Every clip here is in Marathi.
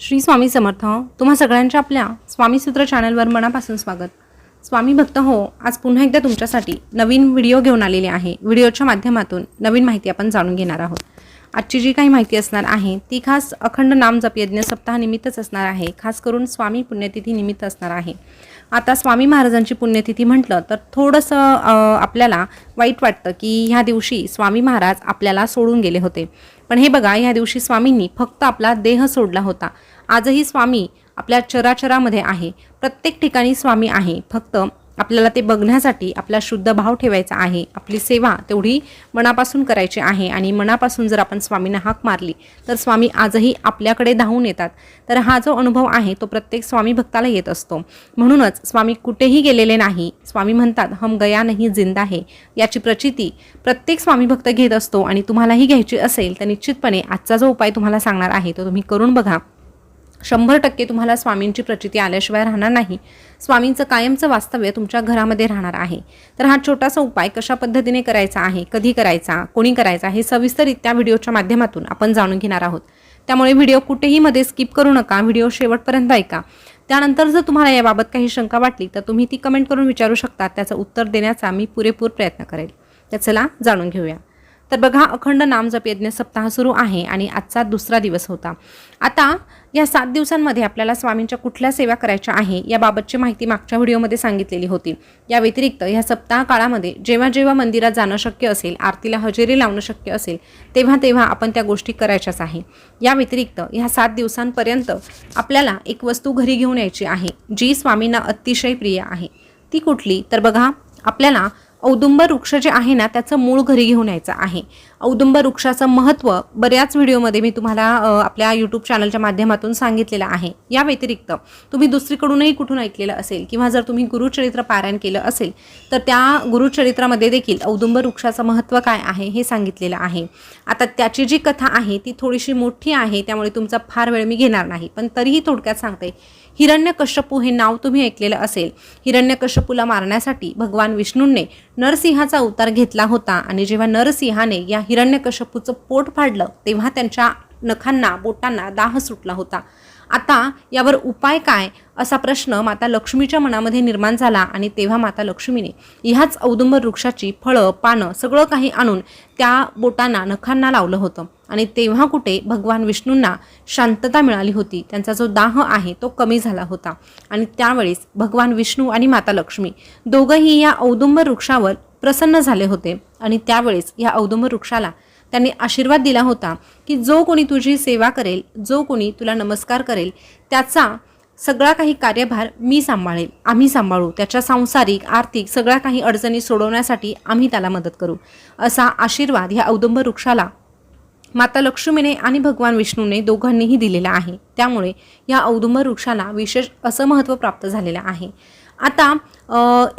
श्री स्वामी समर्थ तुम्हा सगळ्यांच्या आपल्या स्वामीसूत्र चॅनलवर मनापासून स्वागत. स्वामी भक्त हो आज पुन्हा एकदा तुमच्यासाठी नवीन व्हिडिओ घेऊन आलेले आहे. व्हिडिओच्या माध्यमातून नवीन माहिती आपण जाणून घेणार आहोत. आजची जी काही माहिती असणार आहे ती खास अखंड नाम जप यज्ञ सप्ताहानिमित्तच असणार आहे. खास करून स्वामी पुण्यतिथी निमित्त असणार आहे. आता स्वामी महाराजांची पुण्यतिथी म्हटलं तर थोडंसं आपल्याला वाईट वाटतं की ह्या दिवशी स्वामी महाराज आपल्याला सोडून गेले होते. पण हे बघा या दिवशी स्वामींनी फक्त आपला देह सोडला होता. आजही स्वामी आपल्या चराचरामध्ये आहे. प्रत्येक ठिकाणी स्वामी आहे. फक्त आपल्याला ते बघण्यासाठी आपला शुद्ध भाव ठेवायचा आहे. आपली सेवा तेवढी मनापासून करायची आहे. आणि मनापासून जर आपण स्वामींना हाक मारली तर स्वामी आजही आपल्याकडे धावून येतात. तर हा जो अनुभव आहे तो प्रत्येक स्वामी भक्ताला येत असतो. म्हणूनच स्वामी कुठेही गेलेले नाही. स्वामी म्हणतात हम गया नाही जिंदा आहे याची प्रचिती प्रत्येक स्वामी भक्त घेत असतो. आणि तुम्हालाही घ्यायची असेल तर निश्चितपणे आजचा जो उपाय तुम्हाला सांगणार आहे तो तुम्ही करून बघा. शंभर टक्के तुम्हाला स्वामींची प्रचिती आल्याशिवाय राहणार नाही. स्वामींचं कायमचं वास्तव्य तुमच्या घरामध्ये राहणार आहे. तर हा छोटासा उपाय कशा पद्धतीने करायचा आहे कधी करायचा कोणी करायचा हे सविस्तररित्या व्हिडिओच्या माध्यमातून आपण जाणून घेणार आहोत. त्यामुळे व्हिडिओ कुठेही मध्ये स्किप करू नका व्हिडिओ शेवटपर्यंत ऐका. त्यानंतर जर तुम्हाला याबाबत काही शंका वाटली तर तुम्ही ती कमेंट करून विचारू शकता. त्याचं उत्तर देण्याचा मी पुरेपूर प्रयत्न करेल. तर चला जाणून घेऊया. तर बघा अखंड नामजप यज्ञ सप्ताह सुरू आहे आणि आजचा दुसरा दिवस होता. आता या सात दिवसांमध्ये आपल्याला स्वामींच्या कुठल्या सेवा करायच्या आहे याबाबतची माहिती मागच्या व्हिडिओमध्ये सांगितलेली होती. या व्यतिरिक्त या सप्ताह काळामध्ये जेव्हा जेव्हा मंदिरात जाणं शक्य असेल आरतीला हजेरी लावणं शक्य असेल तेव्हा तेव्हा आपण त्या गोष्टी करायच्याच आहे. या व्यतिरिक्त ह्या सात दिवसांपर्यंत आपल्याला एक वस्तू घरी घेऊन यायची आहे जी स्वामींना अतिशय प्रिय आहे. ती कुठली? तर बघा आपल्याला औदुंबर वृक्ष जे आहे ना त्याचं मूळ घरी घेऊन यायचं आहे. औदुंब वृक्षाचं महत्त्व बऱ्याच व्हिडिओमध्ये मी तुम्हाला आपल्या यूट्यूब चॅनलच्या माध्यमातून सांगितलेलं आहे. या व्यतिरिक्त तुम्ही दुसरीकडूनही कुठून ऐकलेलं असेल किंवा जर तुम्ही गुरुचरित्र पारायण केलं असेल तर त्या गुरुचरित्रामध्ये देखील औदुंब वृक्षाचं महत्त्व काय आहे हे सांगितलेलं आहे. आता त्याची जी कथा आहे ती थोडीशी मोठी आहे त्यामुळे तुमचा फार वेळ मी घेणार नाही. पण तरीही थोडक्यात सांगते हिरण्यकश्यपू हे नाव तुम्ही ऐकलेलं असेल. हिरण्यकश्यपूला मारण्यासाठी भगवान विष्णूंनी नरसिंहाचा अवतार घेतला होता आणि जेव्हा नरसिंहाने या हिरण्यकश्यपूचं पोट फाडलं तेव्हा त्यांच्या नखांना बोटांना दाह सुटला होता. आता यावर उपाय काय? असा प्रश्न माता लक्ष्मीच्या मनामध्ये निर्माण झाला आणि तेव्हा माता लक्ष्मीने ह्याच औदुंबर वृक्षाची फळं पानं सगळं काही आणून त्या बोटांना नखांना लावलं होतं. आणि तेव्हा कुठे भगवान विष्णूंना शांतता मिळाली होती. त्यांचा जो दाह आहे तो कमी झाला होता. आणि त्यावेळेस भगवान विष्णू आणि माता लक्ष्मी दोघंही या औदुंबर वृक्षावर प्रसन्न झाले होते. आणि त्यावेळेस या औदुंब वृक्षाला त्यांनी आशीर्वाद दिला होता की जो कोणी तुझी सेवा करेल जो कोणी तुला नमस्कार करेल त्याचा सगळा काही कार्यभार मी सांभाळेल आम्ही सांभाळू. त्याच्या सांसारिक आर्थिक सगळ्या काही अडचणी सोडवण्यासाठी आम्ही त्याला मदत करू. असा आशीर्वाद ह्या औदुंब वृक्षाला माता लक्ष्मीने आणि भगवान विष्णूने दोघांनीही दिलेला आहे. त्यामुळे या औदुंब वृक्षाला विशेष असं महत्त्व प्राप्त झालेलं आहे. आता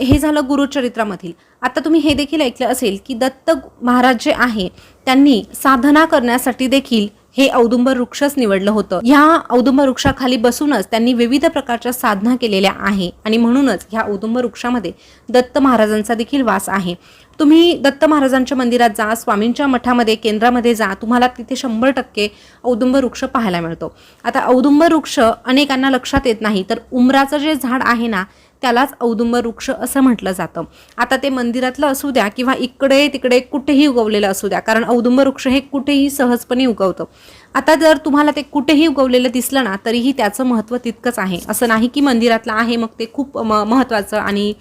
हे झालं गुरुचरित्रामधील. आता तुम्ही हे देखील ऐकलं असेल की दत्त महाराज जे आहे त्यांनी साधना करण्यासाठी देखील हे औदुंब वृक्षच निवडलं होतं. ह्या औदुंब वृक्षाखाली बसूनच त्यांनी विविध प्रकारच्या साधना केलेल्या आहे आणि म्हणूनच ह्या औदुंब वृक्षामध्ये दत्त महाराजांचा देखील वास आहे. तुम्ही दत्त महाराजांच्या मंदिरात जा स्वामींच्या मठामध्ये केंद्रामध्ये जा तुम्हाला तिथे शंभर टक्के औदुंब वृक्ष पाहायला मिळतो. आता औदुंब वृक्ष अनेकांना लक्षात येत नाही तर उमराचं जे झाड आहे ना त्यालाच औदुंब वृक्ष असं म्हटलं जातं. आता ते मंदिरातलं असू द्या किंवा इकडे तिकडे कुठेही उगवलेलं असू द्या कारण औदुंब वृक्ष हे कुठेही सहजपणे उगवतं. आता जर तुम्हाला ते कुठेही उगवलेलं दिसलं ना तरीही त्याचं महत्त्व तितकंच आहे. असं नाही की मंदिरातलं आहे मग ते खूप म महत्त्वाचं आणि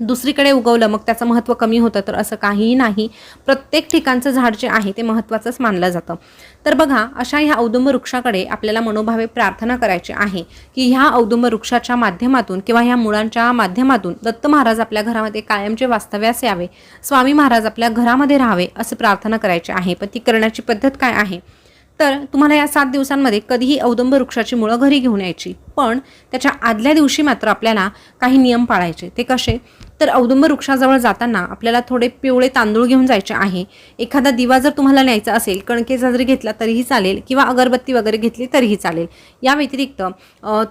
दुसरीकडे उगवलं मग त्याचं महत्त्व कमी होतं तर असं काहीही नाही. प्रत्येक ठिकाणचं झाड जे आहे ते महत्त्वाचंच मानलं जातं. तर बघा अशा ह्या औदुंब वृक्षाकडे आपल्याला मनोभावे प्रार्थना करायची आहे की ह्या औदुंब वृक्षाच्या माध्यमातून किंवा ह्या मुळांच्या माध्यमातून दत्त महाराज आपल्या घरामध्ये कायमचे वास्तव्यास यावे स्वामी महाराज आपल्या घरामध्ये राहावे असं प्रार्थना करायची आहे. पण ती करण्याची पद्धत काय आहे? तर तुम्हाला या सात दिवसांमध्ये कधीही औदंब वृक्षाची मुळं घरी घेऊन यायची. पण त्याच्या आदल्या दिवशी मात्र आपल्याला काही नियम पाळायचे. ते कसे? तर औदुंब वृक्षाजवळ जाताना आपल्याला थोडे पिवळे तांदूळ घेऊन जायचे आहे. एखादा दिवा जर तुम्हाला न्यायचा असेल कणकेचा जरी घेतला तरीही चालेल किंवा अगरबत्ती वगैरे घेतली तरीही चालेल. या व्यतिरिक्त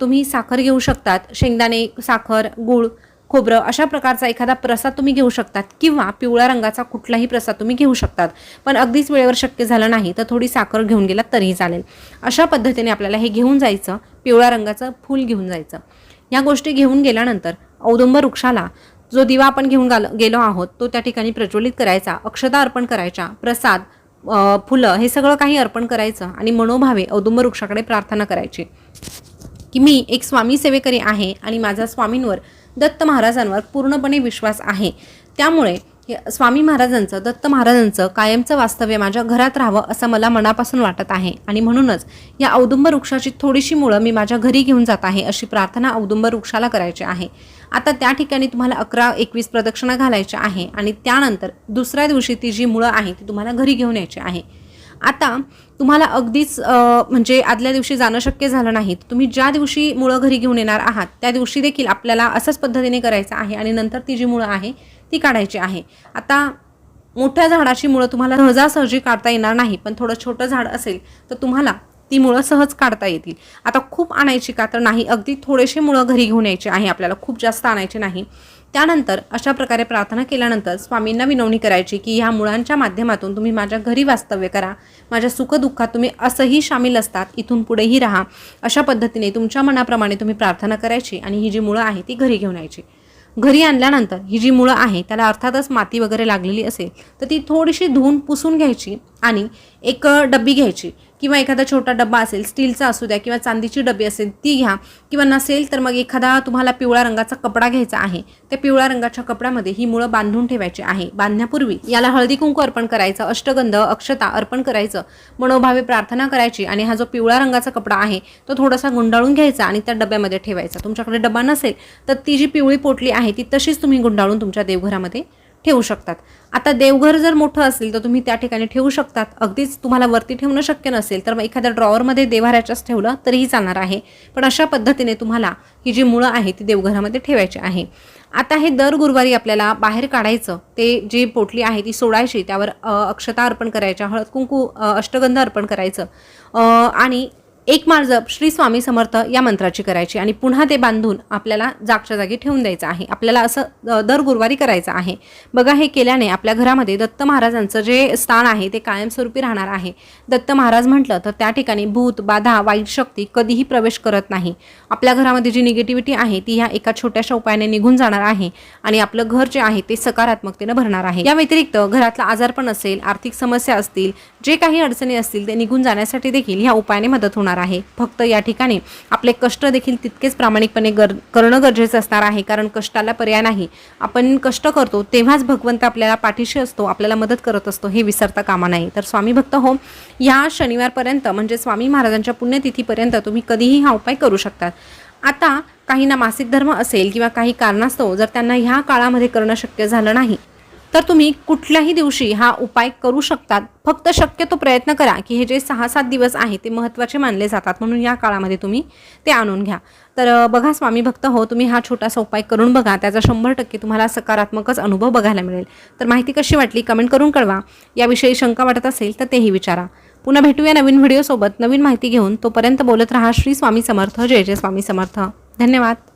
तुम्ही साखर घेऊ शकतात. शेंगदाणे साखर गूळ खोबरं अशा प्रकारचा एखादा प्रसाद तुम्ही घेऊ शकतात किंवा पिवळ्या रंगाचा कुठलाही प्रसाद तुम्ही घेऊ शकतात. पण अगदीच वेळेवर शक्य झालं नाही तर थोडी साखर घेऊन गेलात तरीही चालेल. अशा पद्धतीने आपल्याला हे घेऊन जायचं पिवळ्या रंगाचं फूल घेऊन जायचं. या गोष्टी घेऊन गेल्यानंतर औदुंबर वृक्षाला जो दिवा आपण घेऊन गाल गेलो आहोत तो त्या ठिकाणी प्रज्वलित करायचा अक्षता अर्पण करायच्या प्रसाद फुलं हे सगळं काही अर्पण करायचं आणि मनोभावे औदुंब वृक्षाकडे प्रार्थना करायची. की मी एक स्वामी सेवेकरी आहे आणि माझा स्वामींवर दत्त महाराजांवर पूर्णपणे विश्वास आहे. त्यामुळे हे स्वामी महाराजांचं दत्त महाराजांचं कायमचं वास्तव्य माझ्या घरात राहावं असं मला मनापासून वाटत आहे. आणि म्हणूनच या औदुंब वृक्षाची थोडीशी मुळं मी माझ्या घरी घेऊन जात आहे अशी प्रार्थना औदुंब वृक्षाला करायची आहे. आता त्या ठिकाणी तुम्हाला अकरा एकवीस प्रदक्षिणा घालायच्या आहे आणि त्यानंतर दुसऱ्या दिवशी ती जी मुळं आहे ती तुम्हाला घरी घेऊन यायची आहे. आता तुम्हाला अगदीच म्हणजे आदल्या दिवशी जाणं शक्य झालं नाही. तुम्ही ज्या दिवशी मुळं घरी घेऊन येणार आहात त्या दिवशी देखील आपल्याला असंच पद्धतीने करायचं आहे आणि नंतर ती जी मुळं आहे ती काढायची आहे. आता मोठ्या झाडाची मुळं तुम्हाला सहजासहजी काढता येणार नाही पण थोडं छोटं झाड असेल तर तुम्हाला ती मुळं सहज काढता येतील. आता खूप आणायची का तर नाही अगदी थोडेसे मुळं घरी घेऊन यायचे आहे आपल्याला खूप जास्त आणायचे नाही. त्यानंतर अशा प्रकारे प्रार्थना केल्यानंतर स्वामींना विनवणी करायची की ह्या मुळांच्या माध्यमातून तुम्ही माझ्या घरी वास्तव्य करा माझ्या सुखदुःखात तुम्ही असंही सामील असतात इथून पुढेही राहा. अशा पद्धतीने तुमच्या मनाप्रमाणे तुम्ही प्रार्थना करायची आणि ही जी मुळं आहे ती घरी घेऊन यायची. घरी आणल्यानंतर ही जी मुळं आहे त्याला अर्थातच माती वगैरे लागलेली असेल तर ती थोडीशी धुवून पुसून घ्यायची आणि एक डब्बी घ्यायची. किंवा एखादा छोटा डब्बा असेल स्टीलचा असू द्या किंवा चांदीची डबी असेल ती घ्या. किंवा नसेल तर मग एखादा तुम्हाला पिवळ्या रंगाचा कपडा घ्यायचा आहे त्या पिवळ्या रंगाच्या कपड्यामध्ये ही मुळं बांधून ठेवायची आहे. बांधण्यापूर्वी याला हळदी कुंकू अर्पण करायचं अष्टगंध अक्षता अर्पण करायचं मनोभावे प्रार्थना करायची आणि हा जो पिवळ्या रंगाचा कपडा आहे तो थोडासा गुंडाळून घ्यायचा आणि त्या डब्यामध्ये ठेवायचा. तुमच्याकडे डबा नसेल तर ती जी पिवळी पोटली आहे ती तशीच तुम्ही गुंडाळून तुमच्या देवघरामध्ये ठेवू शकतात. आता देवघर जर मोठं असेल तर तुम्ही त्या ठिकाणी ठेवू शकतात. अगदीच तुम्हाला वरती ठेवणं शक्य नसेल तर मग एखाद्या ड्रॉवरमध्ये देवाऱ्याच्याच ठेवलं तरीही चालणार आहे. पण अशा पद्धतीने तुम्हाला ही जी मुळं आहे ती देवघरामध्ये ठेवायची आहे. आता हे दर गुरुवारी आपल्याला बाहेर काढायचं ते जी पोटली आहे ती सोडायची त्यावर अक्षता अर्पण करायच्या हळद कुंकू अष्टगंध अर्पण करायचं. आणि एक माळ जप श्री स्वामी समर्थ या मंत्राची करायची आणि पुन्हा ते बांधून आपल्याला जागच्या जागी ठेवून द्यायचं आहे. आपल्याला असं दर गुरुवारी करायचं आहे. बघा हे केल्याने आपल्या घरामध्ये दत्त महाराजांचं जे स्थान आहे ते कायमस्वरूपी राहणार आहे. दत्त महाराज म्हटलं तर त्या ठिकाणी भूत बाधा वाईट शक्ती कधीही प्रवेश करत नाही. आपल्या घरामध्ये जी निगेटिव्हिटी आहे ती ह्या एका छोट्याशा उपायाने निघून जाणार आहे आणि आपलं घर जे आहे ते सकारात्मकतेनं भरणार आहे. या व्यतिरिक्त घरातला आजारपण असेल आर्थिक समस्या असतील जे काही अडचणी असतील ते निघून जाण्यासाठी देखील ह्या उपायाने मदत होणार आहे. फक्त या ठिकाणी आपले कष्ट देखील तितकेच प्रामाणिकपणे गर करणं गरजेचं असणार आहे. कारण कष्टाला पर्याय नाही. आपण कष्ट करतो तेव्हाच भगवंत आपल्याला पाठीशी असतो आपल्याला मदत करत असतो हे विसरता कामा नाही. तर स्वामी भक्त हो या शनिवारपर्यंत म्हणजे स्वामी महाराजांच्या पुण्यतिथीपर्यंत तुम्ही कधीही हा उपाय करू शकतात. आता काहींना मासिक धर्म असेल किंवा काही कारणास्तव जर त्यांना ह्या काळामध्ये करणं शक्य झालं नाही तर तुम्ही कुठल्याही दिवशी हा उपाय करू शकतात. फक्त शक्यतो प्रयत्न करा की हे जे सहा सात दिवस आहे ते महत्त्वाचे मानले जातात. म्हणून या काळामध्ये तुम्ही ते आणून घ्या. तर बघा स्वामी भक्त हो तुम्ही हा छोटासा उपाय करून बघा. त्याचा शंभर टक्के तुम्हाला सकारात्मकच अनुभव बघायला मिळेल. तर माहिती कशी वाटली कमेंट करून कळवा. याविषयी शंका वाटत असेल तर तेही विचारा. पुन्हा भेटूया नवीन व्हिडिओसोबत. नवीन माहिती घेऊन तोपर्यंत बोलत राहा. श्री स्वामी समर्थ. जय जय स्वामी समर्थ. धन्यवाद.